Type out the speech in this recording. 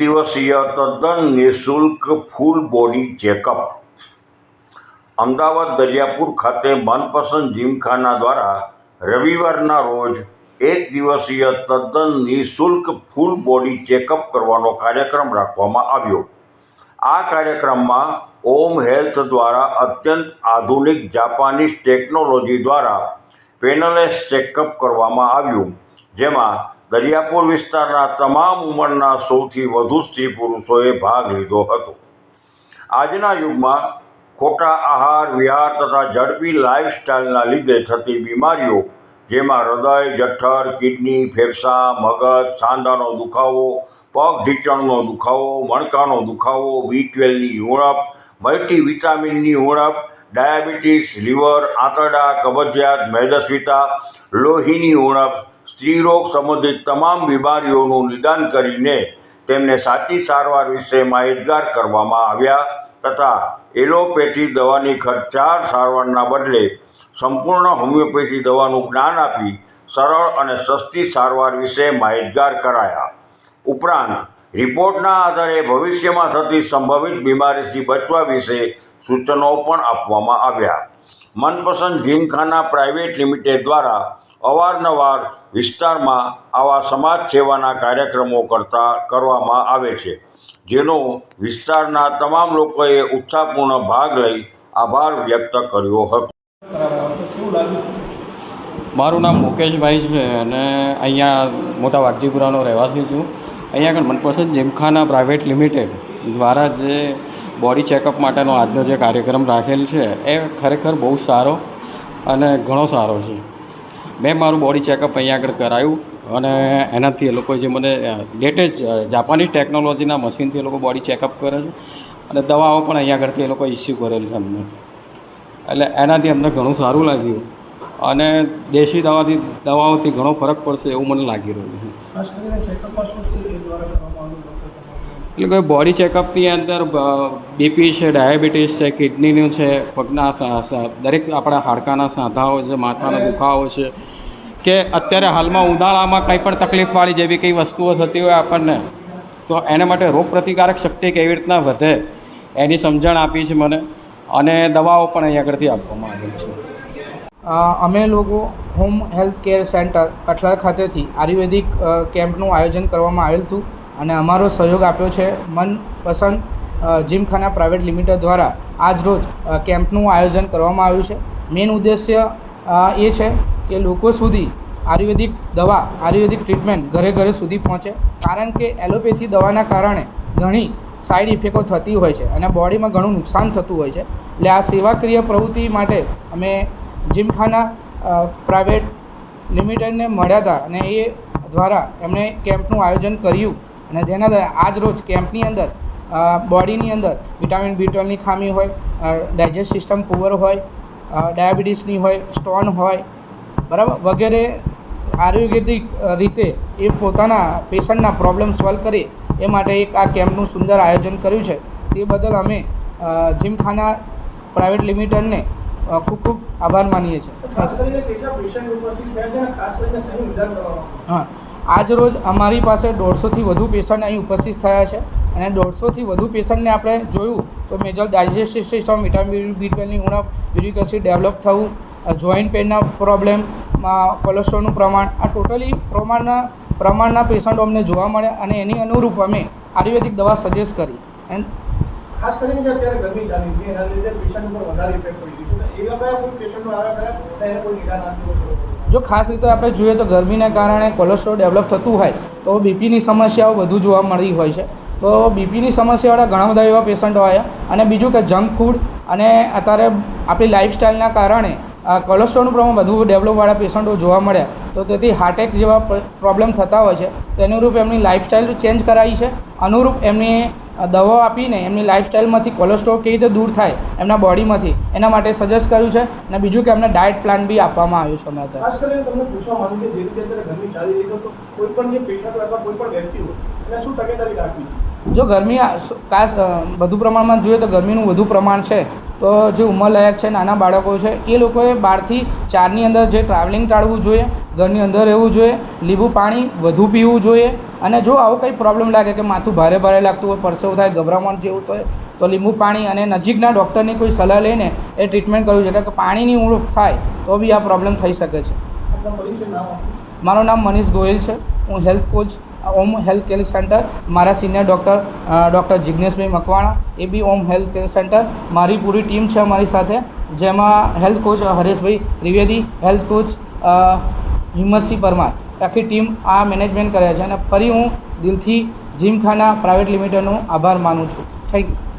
દિવસીય તદ્દન નિઃશુલ્ક full body checkup. Ahmedabad Dariyapur ખાતે મનપસંદ જીમખાના દ્વારા રવિવારના રોજ એક દિવસીય તદ્દન નિઃશુલ્ક ફૂલ બોડી ચેકઅપ કરવાનો કાર્યક્રમ રાખવામાં આવ્યો. આ કાર્યક્રમમાં ઓમ હેલ્થ દ્વારા અત્યંત આધુનિક જાપાનીઝ ટેકનોલોજી દ્વારા પેનલેસ ચેકઅપ કરવામાં આવ્યું, જેમાં દરિયાપુર વિસ્તારના તમામ ઉંમરના સૌથી વધુ સ્ત્રી પુરુષોએ ભાગ લીધો હતો. આજના યુગમાં ખોટા આહાર, વિહાર તથા ઝડપી લાઇફસ્ટાઇલના લીધે થતી બીમારીઓ, જેમાં હૃદય જઠ્ઠર કિડની, ફેફસાં, મગજ, સાંધાનો દુખાવો, પગ ઢીંચણનો દુખાવો, મણકાનો દુખાવો, બી ટ્વેલ્વની ઉણપ, મલ્ટીવિટામિનની ઉણપ, ડાયાબિટીસ, લીવર, આંતરડા, કબજિયાત, મેદસ્વીતા, લોહીની ઉણપ સ્ત્રીરોગ સંબંધિત તમામ બીમારીઓનું નિદાન કરીને તેમને સાચી સારવાર વિશે માહિતગાર કરવામાં આવ્યા તથા એલોપેથી દવાની ખર્ચાળ સારવારના બદલે સંપૂર્ણ હોમિયોપેથી દવાનું જ્ઞાન આપી સરળ અને સસ્તી સારવાર વિશે માહિતગાર કરાયા. ઉપરાંત, રિપોર્ટના આધારે ભવિષ્યમાં થતી સંભવિત બીમારીથી બચવા વિશે સૂચનો પણ આપવામાં આવ્યા. મનપસંદ જીમખાના પ્રાઇવેટ લિમિટેડ દ્વારા અવારનવાર વિસ્તારમાં આવા સમાજ સેવાના કાર્યક્રમો કરતા કરવામાં આવે છે, જેનો વિસ્તારના તમામ લોકોએ ઉત્સાહપૂર્ણ ભાગ લઈ આભાર વ્યક્ત કર્યો હતો. મારું નામ મુકેશભાઈ છે અને અહીંયા મોટા વાઘજીપુરાનો રહેવાસી છું. અહીંયા આગળ મનપસંદ જીમખાના પ્રાઇવેટ લિમિટેડ દ્વારા જે બોડી ચેકઅપ માટેનો આજનો જે કાર્યક્રમ રાખેલ છે, એ ખરેખર બહુ સારો અને ઘણો સારો છે. મેં મારું બોડી ચેકઅપ અહીંયા આગળ કરાયું અને એનાથી એ લોકો જે મને લેટેસ્ટ જાપાનીઝ ટેકનોલોજીના મશીનથી એ લોકો બોડી ચેકઅપ કરે છે અને દવાઓ પણ અહીંયા આગળથી એ લોકો ઇસ્યુ કરેલ છે અમને. એટલે એનાથી અમને ઘણું સારું લાગ્યું અને દેશી દવાથી, દવાઓથી ઘણો ફરક પડશે એવું મને લાગી રહ્યું છે. એટલે કોઈ બોડી ચેકઅપની અંદર બીપી છે ડાયાબિટીસ છે કિડનીનું છે પગના દરેક આપણા હાડકાના સાંધાઓ છે માથાનો દુખાવો છે કે અત્યારે હાલમાં ઉનાળામાં કંઈ પણ તકલીફવાળી જેવી કંઈ વસ્તુઓ થતી હોય આપણને તો એના માટે રોગ પ્રતિકારક શક્તિ કેવી રીતના વધે એની સમજણ આપી છે મને અને દવાઓ પણ અહીં આગળથી આપવામાં આવી છે. અમે લોકો home health care centre Kathlal ખાતેથી આયુર્વેદિક કેમ્પનું આયોજન કરવામાં આવેલ હતું. અને અમારો સહયોગ આપ્યો છે મનપસંદ જીમખાના પ્રાઇવેટ લિમિટેડ દ્વારા આજ રોજ કેમ્પનું આયોજન કરવામાં આવ્યું છે. મેઇન ઉદ્દેશ્ય એ છે કે લોકો સુધી આયુર્વેદિક દવા, આયુર્વેદિક ટ્રીટમેન્ટ ઘરે ઘરે સુધી પહોંચે. કારણ કે એલોપેથી દવાના કારણે ઘણી સાઈડ ઇફેક્ટો થતી હોય છે અને બોડીમાં ઘણું નુકસાન થતું હોય છે. એટલે આ સેવાક્રિય પ્રવૃત્તિ માટે અમે જીમખાના પ્રાઇવેટ લિમિટેડને મળ્યા હતા અને એ દ્વારા એમણે કેમ્પનું આયોજન કર્યું. અને જેના દ્વારા આજ રોજ કેમ્પની અંદર બોડીની અંદર વિટામિન બી ટ્વેલ્વની ખામી હોય ડાયજેસ્ટ સિસ્ટમ પુઅર હોય ડાયાબિટીસની હોય સ્ટોન હોય બરાબર વગેરે આયુર્વેદિક રીતે એ પોતાના પેશન્ટના પ્રોબ્લેમ સોલ્વ કરે એ માટે એક આ કેમ્પનું સુંદર આયોજન કર્યું છે. તે બદલ અમે જીમખાના પ્રાઇવેટ લિમિટેડને ખૂબ ખૂબ આભાર માનીએ છીએ? હા. આજ રોજ અમારી પાસે દોઢસોથી વધુ પેશન્ટ અહીં ઉપસ્થિત થયા છે અને દોઢસોથી વધુ પેશન્ટને આપણે જોયું તો major digestive system vitamin B ટ્વેલ્વની ઉણપ યુરિક એસિડ ડેવલપ થવું જોઈન્ટ પેનના પ્રોબ્લેમ કોલેસ્ટ્રોલનું પ્રમાણ, આ ટોટલી પ્રમાણના પ્રમાણના પેશન્ટો અમને જોવા મળ્યા અને એની અનુરૂપ અમે આયુર્વેદિક દવા સજેસ્ટ કરી એન્ડ ખાસ કરીને અત્યારે ગરમી ચાલી છે, એના લીધે પેશન્ટ ઉપર વધારે ઇફેક્ટ પડી ગઈ છે એવા કયા કોઈ પેશન્ટો આવ્યા ખરા એને કોઈ નિદાન આપ્યું? જો ખાસ રીતે આપણે જોઈએ તો ગરમીના કારણે કોલેસ્ટ્રોલ ડેવલપ થતું હોય તો બીપીની સમસ્યાઓ વધુ જોવા મળી હોય છે. તો બીપીની સમસ્યાવાળા ઘણા બધા એવા પેશન્ટો આવ્યા અને બીજું કે જંક ફૂડ અને અત્યારે આપણી લાઇફસ્ટાઈલના કારણે કોલેસ્ટ્રોલનું પ્રમાણ વધુ ડેવલપવાળા પેશન્ટો જોવા મળ્યા. તો તેથી હાર્ટ જેવા પ્રોબ્લેમ થતા હોય છે. તો એનુરૂપ એમની લાઇફસ્ટાઈલ ચેન્જ કરાવી છે. અનુરૂપ એમની દવાઓ આપીને એમની લાઇફસ્ટાઇલમાંથી કોલેસ્ટ્રોલ કેવી રીતે દૂર થાય, એમના બોડીમાંથી એના માટે સજેસ્ટ કર્યું છે. અને બીજું કે એમને ડાયટ પ્લાન બી આપવામાં આવ્યું છે અમે ખાસ કરીને તમને પૂછવા માંગુ કે જે રીતે અત્યારે ગરમી ચાલી રહી છે, તો કોઈ પણ જે પેશન્ટ અથવા કોઈ પણ વ્યક્તિ હોય, એને શું તકેદારી રાખવી? જો ગરમી ખાસ વધુ પ્રમાણમાં જોઈએ તો ગરમીનું વધુ પ્રમાણ છે તો જે ઉંમરલાયક છે નાના બાળકો છે એ લોકોએ બારથી ચારની અંદર જે ટ્રાવેલિંગ ટાળવું જોઈએ ઘરની અંદર રહેવું જોઈએ લીંબુ પાણી વધુ પીવું જોઈએ અને જો આવો કંઈ પ્રોબ્લેમ લાગે કે માથું ભારે ભારે લાગતું હોય પરસેવું થાય ગભરામણ જેવું થાય તો લીંબુ પાણી અને નજીકના ડૉક્ટરની કોઈ સલાહ લઈને એ ટ્રીટમેન્ટ કરવું જોઈએ કે પાણીની ઉણપ થાય તો બી આ પ્રોબ્લેમ થઈ શકે છે. મારું નામ મનીષ ગોયલ છે હું health coach Om health care centre, મારા senior doctor doctor Jigneshbhai Makwana, A B Om health care centre. મારી પૂરી ટીમ છે અમારી સાથે, જેમાં health coach Hareshbhai Trivedi, health coach Himmatsinh Parmar. આખી ટીમ આ મેનેજમેન્ટ કરે છે અને ફરી હું દિલથી જીમખાના પ્રાઇવેટ લિમિટેડનો આભાર માનું છું. Thank you.